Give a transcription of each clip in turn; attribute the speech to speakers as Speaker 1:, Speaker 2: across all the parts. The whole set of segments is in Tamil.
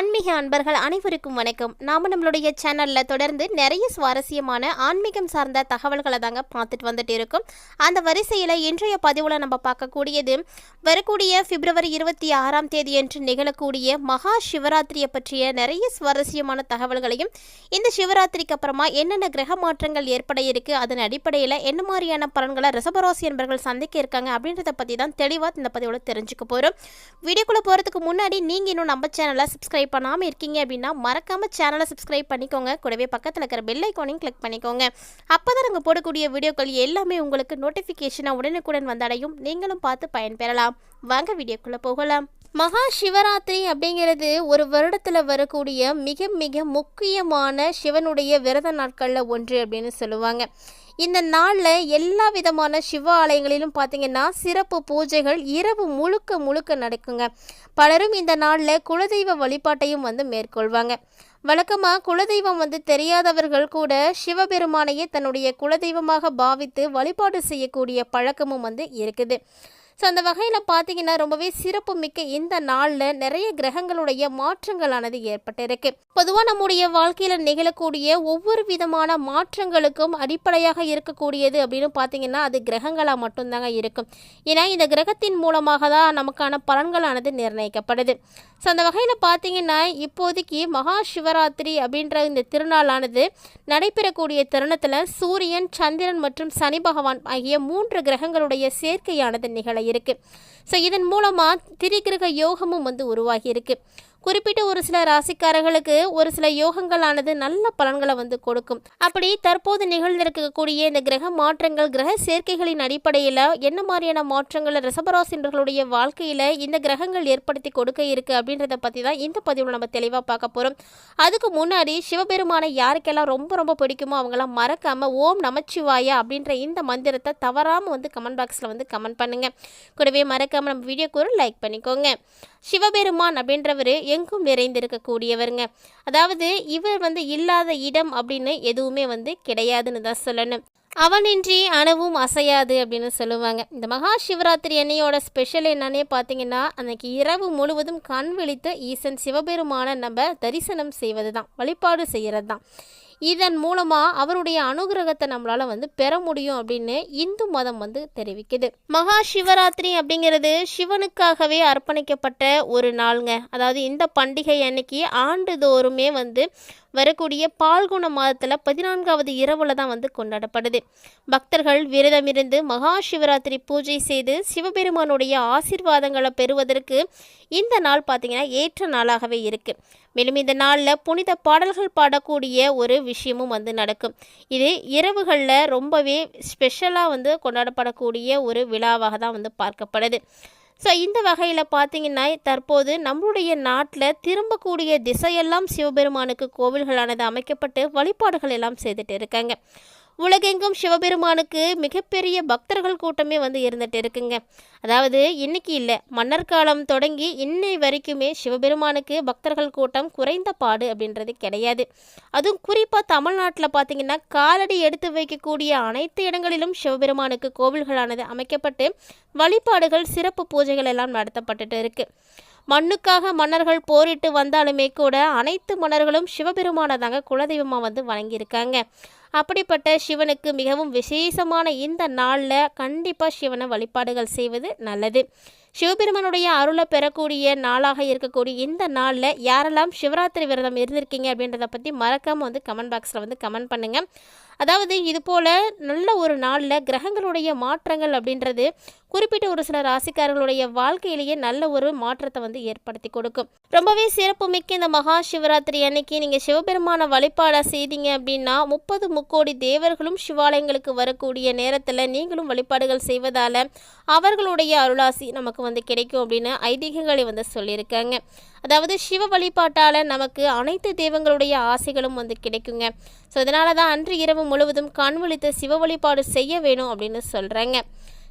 Speaker 1: ஆன்மீக அன்பர்கள் அனைவருக்கும் வணக்கம். நாம நம்மளுடைய சேனல்ல தொடர்ந்து நிறைய சுவாரஸ்யமான ஆன்மீகம் சார்ந்த தகவல்களை தாங்க பார்த்துட்டு வந்துட்டு இருக்கோம். அந்த வரிசையில் இன்றைய பதிவில் நம்ம பார்க்கக்கூடியது வரக்கூடிய பிப்ரவரி இருபத்தி ஆறாம் தேதி என்று நிகழக்கூடிய மகா சிவராத்திரியை பற்றிய நிறைய சுவாரஸ்யமான தகவல்களையும் இந்த சிவராத்திரிக்கு அப்புறமா என்னென்ன கிரக மாற்றங்கள் ஏற்பட இருக்கு அதன் அடிப்படையில் என்ன மாதிரியான பலன்களை ரிசபராசி என்பர்கள் சந்திக்க இருக்காங்க அப்படின்றத பற்றி தான் தெளிவாக இந்த பதிவில் தெரிஞ்சுக்க போகிறோம் வீடியோக்குள்ளே போகிறதுக்கு முன்னாடி நீங்கள் இன்னும் நம்ம சேனலை சப்ஸ்கிரைப் பண்ணாமல் இருக்கீங்க அப்படின்னா மறக்காமல் சேனலை சப்ஸ்கிரைப் பண்ணிக்கோங்க. கூடவே பக்கத்தில் இருக்கிற பெல் ஐக்கானையும் கிளிக் பண்ணிக்கோங்க. அப்போ தான் நாங்கள் போடக்கூடிய வீடியோக்கள் எல்லாமே உங்களுக்கு நோட்டிஃபிகேஷனாக உடனுக்குடன் வந்தடையும். நீங்களும் பார்த்து பயன்பெறலாம். வாங்க வீடியோக்குள்ளே போகலாம். மகா சிவராத்திரி அப்படிங்கிறது ஒரு வருடத்தில் வரக்கூடிய மிக மிக முக்கியமான சிவனுடைய விரத நாட்களில் ஒன்று அப்படின்னு சொல்லுவாங்க. இந்த நாளில் எல்லா விதமான சிவ ஆலயங்களிலும் பார்த்தீங்கன்னா சிறப்பு பூஜைகள் இரவு முழுக்க முழுக்க நடக்குங்க. பலரும் இந்த நாளில் குலதெய்வ வழிபாட்டையும் வந்து மேற்கொள்வாங்க. வழக்கமாக குலதெய்வம் வந்து தெரியாதவர்கள் கூட சிவபெருமானையே தன்னுடைய குலதெய்வமாக பாவித்து வழிபாடு செய்யக்கூடிய பழக்கமும் வந்து இருக்குது. ஸோ அந்த வகையில் பார்த்தீங்கன்னா ரொம்பவே சிறப்பு மிக்க இந்த நாளில் நிறைய கிரகங்களுடைய மாற்றங்களானது ஏற்பட்டிருக்கு. பொதுவாக நம்முடைய வாழ்க்கையில் நிகழக்கூடிய ஒவ்வொரு விதமான மாற்றங்களுக்கும் அடிப்படையாக இருக்கக்கூடியது அப்படின்னு பார்த்தீங்கன்னா அது கிரகங்களாக மட்டும்தாங்க இருக்கும். ஏன்னா இந்த கிரகத்தின் மூலமாக தான் நமக்கான பலன்களானது நிர்ணயிக்கப்படுது. ஸோ அந்த வகையில் பார்த்தீங்கன்னா இப்போதைக்கு மகா சிவராத்திரி அப்படின்ற இந்த திருநாளானது நடைபெறக்கூடிய தருணத்தில் சூரியன் சந்திரன் மற்றும் சனி பகவான் ஆகிய மூன்று கிரகங்களுடைய சேர்க்கையானது நிகழ இருக்கு. ஸோ இதன் மூலமாக திரிகிரக யோகமும் வந்து உருவாகி இருக்குது குறிப்பிட்ட ஒரு சில ராசிக்காரர்களுக்கு ஒரு சில யோகங்களானது நல்ல பலன்களை வந்து கொடுக்கும். அப்படி தற்போது நிகழ்ந்திருக்கக்கூடிய இந்த கிரக மாற்றங்கள் கிரக சேர்க்கைகளின் அடிப்படையில் என்ன மாதிரியான மாற்றங்களை ரிசபராசினர்களுடைய வாழ்க்கையில் இந்த கிரகங்கள் ஏற்படுத்தி கொடுக்க இருக்கு அப்படின்றத பற்றி தான் இந்த பதிவில் நம்ம தெளிவாக பார்க்க போகிறோம் அதுக்கு முன்னாடி சிவபெருமானை யாருக்கெல்லாம் ரொம்ப ரொம்ப பிடிக்குமோ அவங்களாம் மறக்காமல் ஓம் நமச்சிவாயா அப்படின்ற இந்த மந்திரத்தை தவறாமல் வந்து கமெண்ட் பாக்ஸில் வந்து கமெண்ட் பண்ணுங்கள் கூடவே மறக்காமல் நம்ம வீடியோக்கு ஒரு லைக் பண்ணிக்கோங்க. சிவபெருமான் அப்படின்றவர் எங்கும் நிறைந்திருக்கக்கூடியவருங்க. அதாவது இவர் வந்து இல்லாத இடம் அப்படின்னு எதுவுமே வந்து கிடையாதுன்னு தான் சொல்லணும். அவனின்றி அணுவும் அசையாது அப்படின்னு சொல்லுவாங்க. இந்த மகா சிவராத்திரி அன்னையோட ஸ்பெஷல் என்னன்னே பார்த்தீங்கன்னா அன்னைக்கு இரவு முழுவதும் கண் விழித்து ஈசன் சிவபெருமான நம்ம தரிசனம் செய்வது தான் வழிபாடு செய்கிறது தான் இதன் மூலமாக அவருடைய அனுகிரகத்தை நம்மளால் வந்து பெற முடியும் அப்படின்னு இந்து மதம் வந்து தெரிவிக்குது. மகா சிவராத்திரி அப்படிங்கிறது சிவனுக்காகவே அர்ப்பணிக்கப்பட்ட ஒரு நாளுங்க. அதாவது இந்த பண்டிகை அன்னைக்கு ஆண்டுதோறுமே வந்து வரக்கூடிய பால்குண மாதத்தில் பதினான்காவது இரவில் தான் வந்து கொண்டாடப்படுது. பக்தர்கள் விரதமிருந்து மகா சிவராத்திரி பூஜை செய்து சிவபெருமானுடைய ஆசீர்வாதங்களை பெறுவதற்கு இந்த நாள் பார்த்திங்கன்னா ஏற்ற நாளாகவே இருக்குது மேலும் இந்த நாளில் புனித பாடல்கள் பாடக்கூடிய ஒரு விஷயமும் வந்து நடக்கும். இது இரவுகளில் ரொம்பவே ஸ்பெஷலாக வந்து கொண்டாடப்படக்கூடிய ஒரு விழாவாக தான் வந்து பார்க்கப்படுது. ஸோ இந்த வகையில் பார்த்தீங்கன்னா தற்போது நம்மளுடைய நாட்டில் திரும்பக்கூடிய திசையெல்லாம் சிவபெருமானுக்கு கோவில்களானது அமைக்கப்பட்டு வழிபாடுகள் எல்லாம் செய்துட்டு இருக்காங்க. உலகெங்கும் சிவபெருமானுக்கு மிகப்பெரிய பக்தர்கள் கூட்டமே வந்து இருந்துட்டு இருக்குங்க. அதாவது இன்னைக்கு இல்லை மன்னர் காலம் தொடங்கி இன்னை வரைக்குமே சிவபெருமானுக்கு பக்தர்கள் கூட்டம் குறைந்த பாடு அப்படின்றது கிடையாது. அதுவும் குறிப்பாக தமிழ்நாட்டில் பார்த்தீங்கன்னா காலடி எடுத்து வைக்கக்கூடிய அனைத்து இடங்களிலும் சிவபெருமானுக்கு கோவில்களானது அமைக்கப்பட்டு வழிபாடுகள் சிறப்பு பூஜைகள் எல்லாம் நடத்தப்பட்டுட்டு இருக்கு. மண்ணுக்காக மன்னர்கள் போரிட்டு வந்தாலுமே கூட அனைத்து மன்னர்களும் சிவபெருமானை தாங்க குலதெய்வமாக வந்து வணங்கியிருக்காங்க. அப்படிப்பட்ட சிவனுக்கு மிகவும் விசேஷமான இந்த நாளில் கண்டிப்பாக சிவனை வழிபாடுகள் செய்வது நல்லது. சிவபெருமானுடைய அருளை பெறக்கூடிய நாளாக இருக்கக்கூடிய இந்த நாளில் யாரெல்லாம் சிவராத்திரி விரதம் இருந்திருக்கீங்க அப்படின்றத பற்றி மறக்காமல் வந்து கமெண்ட் பாக்ஸில் வந்து கமெண்ட் பண்ணுங்கள் அதாவது இது போல் நல்ல ஒரு நாளில் கிரகங்களுடைய மாற்றங்கள் அப்படின்றது குறிப்பிட்ட ஒரு சில ராசிக்காரர்களுடைய வாழ்க்கையிலேயே நல்ல ஒரு மாற்றத்தை வந்து ஏற்படுத்தி கொடுக்கும். ரொம்பவே சிறப்புமிக்க இந்த மகா சிவராத்திரி அன்னைக்கு நீங்கள் சிவபெருமான வழிபாடை செய்தீங்க அப்படின்னா முப்பது முக்கோடி தேவர்களும் சிவாலயங்களுக்கு வரக்கூடிய நேரத்தில் நீங்களும் வழிபாடுகள் செய்வதால் அவர்களுடைய அருளாசி நமக்கு வந்து கிடைக்கும் அப்படின்னு ஐதீகங்களை வந்து சொல்லியிருக்காங்க. அதாவது சிவ வழிபாட்டால் நமக்கு அனைத்து தெய்வங்களுடைய ஆசைகளும் வந்து கிடைக்குங்க. ஸோ இதனால தான் அன்று இரவு முழுவதும் கண் விழித்து சிவ வழிபாடு செய்ய வேணும் அப்படின்னு சொல்கிறாங்க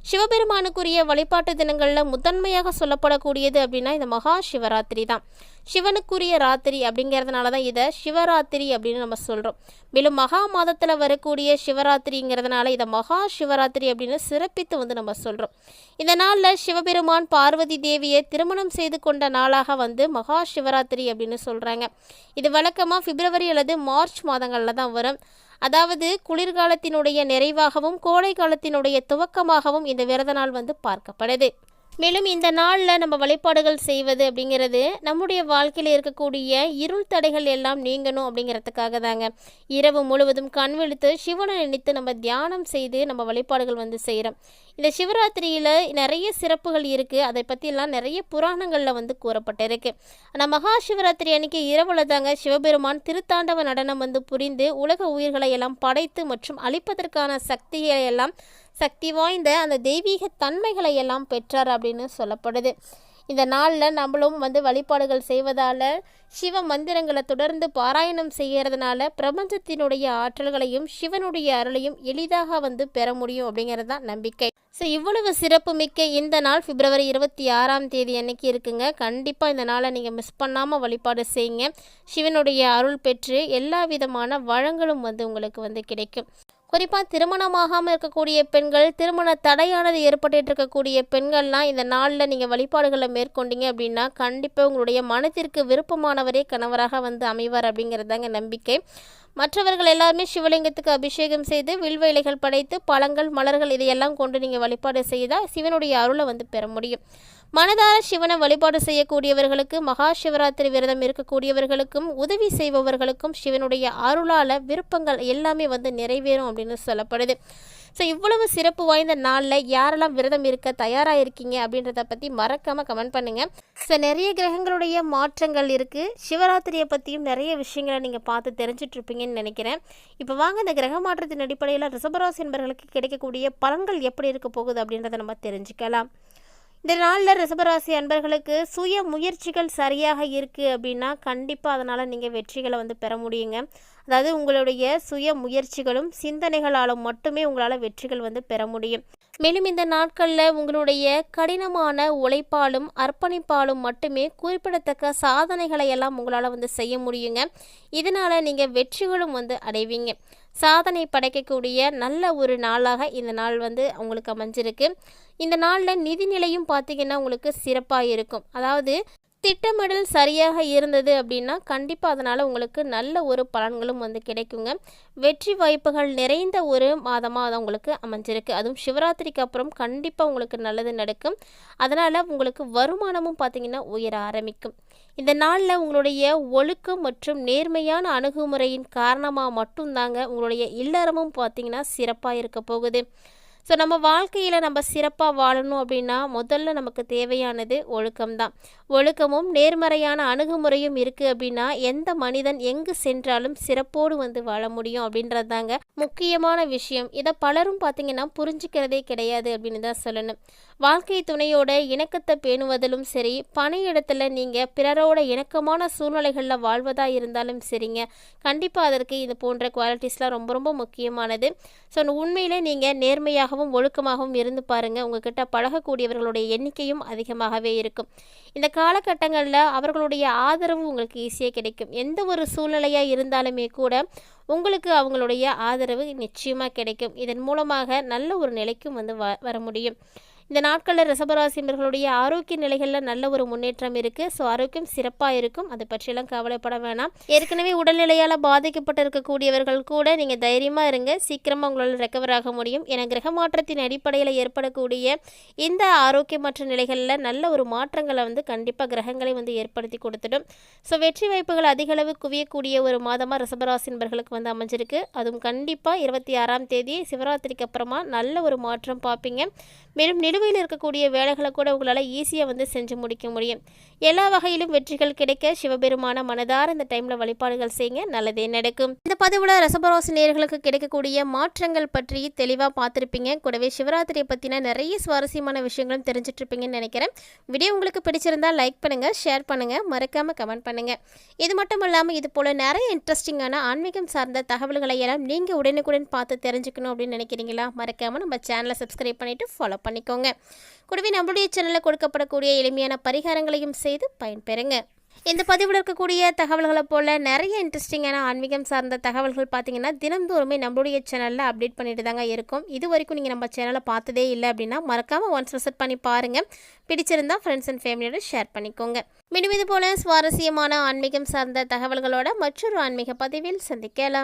Speaker 1: சிவபெருமானுக்குரிய வழிபாட்டு தினங்களில் முதன்மையாக சொல்லப்படக்கூடியது அப்படின்னா இந்த மகா சிவராத்திரி தான். சிவனுக்குரிய ராத்திரி அப்படிங்கிறதுனால தான் இதை சிவராத்திரி அப்படின்னு நம்ம சொல்கிறோம் மேலும் மகா மாதத்தில் வரக்கூடிய சிவராத்திரிங்கிறதுனால இதை மகா சிவராத்திரி அப்படின்னு சிறப்பித்து வந்து நம்ம சொல்கிறோம் இந்த நாளில் சிவபெருமான் பார்வதி தேவியை திருமணம் செய்து கொண்ட நாளாக வந்து மகா சிவராத்திரி அப்படின்னு சொல்கிறாங்க இது வழக்கமாக பிப்ரவரி அல்லது மார்ச் மாதங்களில் தான் வரும். அதாவது குளிர்காலத்தினுடைய நிறைவாகவும் கோடை காலத்தினுடைய துவக்கமாகவும் இந்த விரத நாள் வந்து பார்க்கப்படுது மேலும் இந்த நாளில் நம்ம வழிபாடுகள் செய்வது அப்படிங்கிறது நம்முடைய வாழ்க்கையில் இருக்கக்கூடிய இருள் தடைகள் எல்லாம் நீங்கணும் அப்படிங்கிறதுக்காக தாங்க. இரவு முழுவதும் கண் விழித்து சிவனை நினைத்து நம்ம தியானம் செய்து நம்ம வழிபாடுகள் வந்து செய்கிறோம் இந்த சிவராத்திரியில் நிறைய சிறப்புகள் இருக்குது அதை பற்றிலாம் நிறைய புராணங்களில் வந்து கூறப்பட்டிருக்கு. ஆனால் மகா சிவராத்திரி அன்னைக்கு இரவுல தாங்க சிவபெருமான் திருத்தாண்டவ நடனம் வந்து புரிந்து உலக உயிர்களை எல்லாம் படைத்து மற்றும் அழிப்பதற்கான சக்திகளை எல்லாம் சக்தி வாய்ந்த அந்த தெய்வீக தன்மைகளை எல்லாம் பெற்றார் அப்படின்னு சொல்லப்படுது. இந்த நாளில் நம்மளும் வந்து வழிபாடுகள் செய்வதால் சிவ மந்திரங்களை தொடர்ந்து பாராயணம் செய்கிறதுனால பிரபஞ்சத்தினுடைய ஆற்றல்களையும் சிவனுடைய அருளையும் எளிதாக வந்து பெற முடியும் அப்படிங்கிறது தான் நம்பிக்கை. ஸோ இவ்வளவு சிறப்புமிக்க இந்த நாள் பிப்ரவரி இருபத்தி ஆறாம் தேதி அன்னைக்கு இருக்குங்க. கண்டிப்பாக இந்த நாளை நீங்கள் மிஸ் பண்ணாமல் வழிபாடு செய்யுங்க. சிவனுடைய அருள் பெற்று எல்லா விதமான வளங்களும் வந்து உங்களுக்கு வந்து கிடைக்கும். குறிப்பாக திருமணமாகாமல் இருக்கக்கூடிய பெண்கள் திருமண தடையானது ஏற்பட்டு இருக்கக்கூடிய பெண்கள்லாம் இந்த நாளில் நீங்கள் வழிபாடுகளை மேற்கொண்டீங்க அப்படின்னா கண்டிப்பாக உங்களுடைய மனத்திற்கு விருப்பமானவரே கணவராக வந்து அமைவார் அப்படிங்கிறது தாங்க நம்பிக்கை. மற்றவர்கள் எல்லாருமே சிவலிங்கத்துக்கு அபிஷேகம் செய்து வில்வேலைகள் படைத்து பழங்கள் மலர்கள் இதையெல்லாம் கொண்டு நீங்கள் வழிபாடு செய்தால் சிவனுடைய அருளை வந்து பெற முடியும். மனதார சிவனை வழிபாடு செய்யக்கூடியவர்களுக்கு மகா சிவராத்திரி விரதம் இருக்கக்கூடியவர்களுக்கும் உதவி செய்பவர்களுக்கும் சிவனுடைய அருளால் விருப்பங்கள் எல்லாமே வந்து நிறைவேறும் அப்படின்னு சொல்லப்படுது. ஸோ இவ்வளவு சிறப்பு வாய்ந்த நாளில் யாரெல்லாம் விரதம் இருக்க தயாராக இருக்கீங்க அப்படின்றத பற்றி மறக்காமல் கமெண்ட் பண்ணுங்கள் ஸோ நிறைய கிரகங்களுடைய மாற்றங்கள் இருக்குது சிவராத்திரியை பற்றியும் நிறைய விஷயங்களை நீங்கள் பார்த்து தெரிஞ்சிட்ருப்பீங்கன்னு நினைக்கிறேன். இப்போ வாங்க இந்த கிரக மாற்றத்தின் அடிப்படையில் ரிசபராசி என்பவர்களுக்கு கிடைக்கக்கூடிய பலன்கள் எப்படி இருக்க போகுது அப்படின்றத நம்ம தெரிஞ்சுக்கலாம். இந்த நாளில் ரிசபராசி அன்பர்களுக்கு சுய முயற்சிகள் சரியாக இருக்குது அப்படின்னா கண்டிப்பாக அதனால் நீங்கள் வெற்றிகளை வந்து பெற முடியுங்க. அதாவது உங்களுடைய சுய முயற்சிகளும் சிந்தனைகளாலும் மட்டுமே உங்களால் வெற்றிகள் வந்து பெற முடியும். மேலும் இந்த நாட்களில் உங்களுடைய கடினமான உழைப்பாலும் அர்ப்பணிப்பாலும் மட்டுமே குறிப்பிடத்தக்க சாதனைகளை எல்லாம் உங்களால் வந்து செய்ய முடியுங்க. இதனால் நீங்கள் வெற்றிகளும் வந்து அடைவீங்க. சாதனை படைக்கக்கூடிய நல்ல ஒரு நாளாக இந்த நாள் வந்து உங்களுக்கு அமைஞ்சிருக்கு. இந்த நாளில் நிதிநிலையும் பார்த்திங்கன்னா உங்களுக்கு சிறப்பாக இருக்கும். அதாவது திட்டமிடல் சரியாக இருந்தது அப்படின்னா கண்டிப்பாக அதனால் உங்களுக்கு நல்ல ஒரு பலன்களும் வந்து கிடைக்குங்க. வெற்றி வாய்ப்புகள் நிறைந்த ஒரு மாதமாக அது உங்களுக்கு அமைஞ்சிருக்கு. அதுவும் சிவராத்திரிக்கு அப்புறம் கண்டிப்பாக உங்களுக்கு நல்லது நடக்கும். அதனால் உங்களுக்கு வருமானமும் பார்த்திங்கன்னா உயர ஆரம்பிக்கும். இந்த நாளில் உங்களுடைய ஒழுக்கம் மற்றும் நேர்மையான அணுகுமுறையின் காரணமாக மட்டும்தாங்க உங்களுடைய இல்லறமும் பார்த்திங்கன்னா சிறப்பாக இருக்க போகுது. ஸோ நம்ம வாழ்க்கையில் நம்ம சிறப்பாக வாழணும் அப்படின்னா முதல்ல நமக்கு தேவையானது ஒழுக்கம்தான். ஒழுக்கமும் நேர்மறையான அணுகுமுறையும் இருக்குது அப்படின்னா எந்த மனிதன் எங்கு சென்றாலும் சிறப்போடு வந்து வாழ முடியும் அப்படின்றது தாங்க முக்கியமான விஷயம். இதை பலரும் பார்த்தீங்கன்னா புரிஞ்சுக்கிறதே கிடையாது அப்படின்னு தான் சொல்லணும். வாழ்க்கை துணையோட இணக்கத்தை பேணுவதிலும் சரி பணியிடத்தில் நீங்கள் பிறரோட இணக்கமான சூழ்நிலைகளில் வாழ்வதாக இருந்தாலும் சரிங்க. கண்டிப்பாக அதற்கு இது போன்ற குவாலிட்டிஸ்லாம் ரொம்ப ரொம்ப முக்கியமானது. ஸோ உண்மையிலே நீங்கள் நேர்மையாகவும் ஒழுக்கமாகவும் இருந்து பாருங்கள் உங்ககிட்ட பழகக்கூடியவர்களுடைய எண்ணிக்கையும் அதிகமாகவே இருக்கும். இந்த காலகட்டங்களில் அவர்களுடைய ஆதரவு உங்களுக்கு ஈஸியாக கிடைக்கும். எந்த ஒரு சூழ்நிலையாக இருந்தாலுமே கூட உங்களுக்கு அவங்களுடைய ஆதரவு நிச்சயமாக கிடைக்கும். இதன் மூலமாக நல்ல ஒரு நிலைக்கும் வந்து வ வர முடியும். இந்த நாட்களில் ரிசபராசினர்களுடைய ஆரோக்கிய நிலைகளில் நல்ல ஒரு முன்னேற்றம் இருக்குது ஸோ ஆரோக்கியம் சிறப்பாக இருக்கும். அதை பற்றியெல்லாம் கவலைப்பட வேணாம். ஏற்கனவே உடல்நிலையால் பாதிக்கப்பட்டு இருக்கக்கூடியவர்கள் கூட நீங்கள் தைரியமாக இருங்க. சீக்கிரமாக உங்களால் ரெக்கவர் ஆக முடியும். என கிரக மாற்றத்தின் அடிப்படையில் ஏற்படக்கூடிய இந்த ஆரோக்கியமற்ற நிலைகளில் நல்ல ஒரு மாற்றங்களை வந்து கண்டிப்பாக கிரகங்களை வந்து ஏற்படுத்தி கொடுத்துடும். ஸோ வெற்றி வாய்ப்புகள் அதிகளவு குவியக்கூடிய ஒரு மாதமாக ரிசபராசின்பர்களுக்கு வந்து அமைஞ்சிருக்கு. அதுவும் கண்டிப்பாக இருபத்தி ஆறாம் தேதி சிவராத்திரிக்கு அப்புறமா நல்ல ஒரு மாற்றம் பார்ப்பீங்க. மேலும் நிலுவையில் இருக்கக்கூடிய வேலைகளை கூட உங்களால் ஈஸியாக வந்து செஞ்சு முடிக்க முடியும். எல்லா வகையிலும் வெற்றிகள் கிடைக்க சிவபெருமான மனதார இந்த டைமில் வழிபாடுகள் செய்யுங்க. நல்லதே நடக்கும். இந்த பதிவில் ரசபராசி நேர்களுக்கு கிடைக்கக்கூடிய மாற்றங்கள் பற்றி தெளிவாக பார்த்துருப்பீங்க. கூடவே சிவராத்திரியை பற்றின நிறைய சுவாரஸ்யமான விஷயங்களும் தெரிஞ்சிட்டு இருப்பீங்கன்னு நினைக்கிறேன். வீடியோ உங்களுக்கு பிடிச்சிருந்தா லைக் பண்ணுங்கள் ஷேர் பண்ணுங்கள் மறக்காமல் கமெண்ட் பண்ணுங்கள் இது மட்டும் இல்லாமல் இது போல் நிறைய இன்ட்ரெஸ்டிங்கான ஆன்மீகம் சார்ந்த தகவல்களை எல்லாம் நீங்கள் உடனுக்குடன் பார்த்து தெரிஞ்சுக்கணும் அப்படின்னு நினைக்கிறீங்களா? மறக்காமல் நம்ம சேனலை சப்ஸ்கிரைப் பண்ணிவிட்டு ஃபாலோ பண்ணிக்கோங்க. கூடவே நம்மளுடைய சேனலில் கொடுக்கப்படக்கூடிய எளிமையான பரிகாரங்களையும் செய்து பயன்பெறுங்க இந்த பதிவில் இருக்கக்கூடிய தகவல்களை போல் நிறைய இன்ட்ரெஸ்டிங்கான ஆன்மீகம் சார்ந்த தகவல்கள் பார்த்தீங்கன்னா தினந்தோறுமே நம்மளுடைய சேனலில் அப்டேட் பண்ணிட்டு தாங்க இருக்கும். இது வரைக்கும் நீங்கள் நம்ம சேனலை பார்த்ததே இல்லை அப்படின்னா மறக்காமல் ஒன்ஸ் விசிட் பண்ணி பாருங்கள் பிடிச்சிருந்தா ஃப்ரெண்ட்ஸ் அண்ட் ஃபேமிலியோட ஷேர் பண்ணிக்கோங்க. மீண்டும் இது போல் சுவாரஸ்யமான ஆன்மீகம் சார்ந்த தகவல்களோட மற்றொரு ஆன்மீக பதிவில் சந்திக்கலாம்.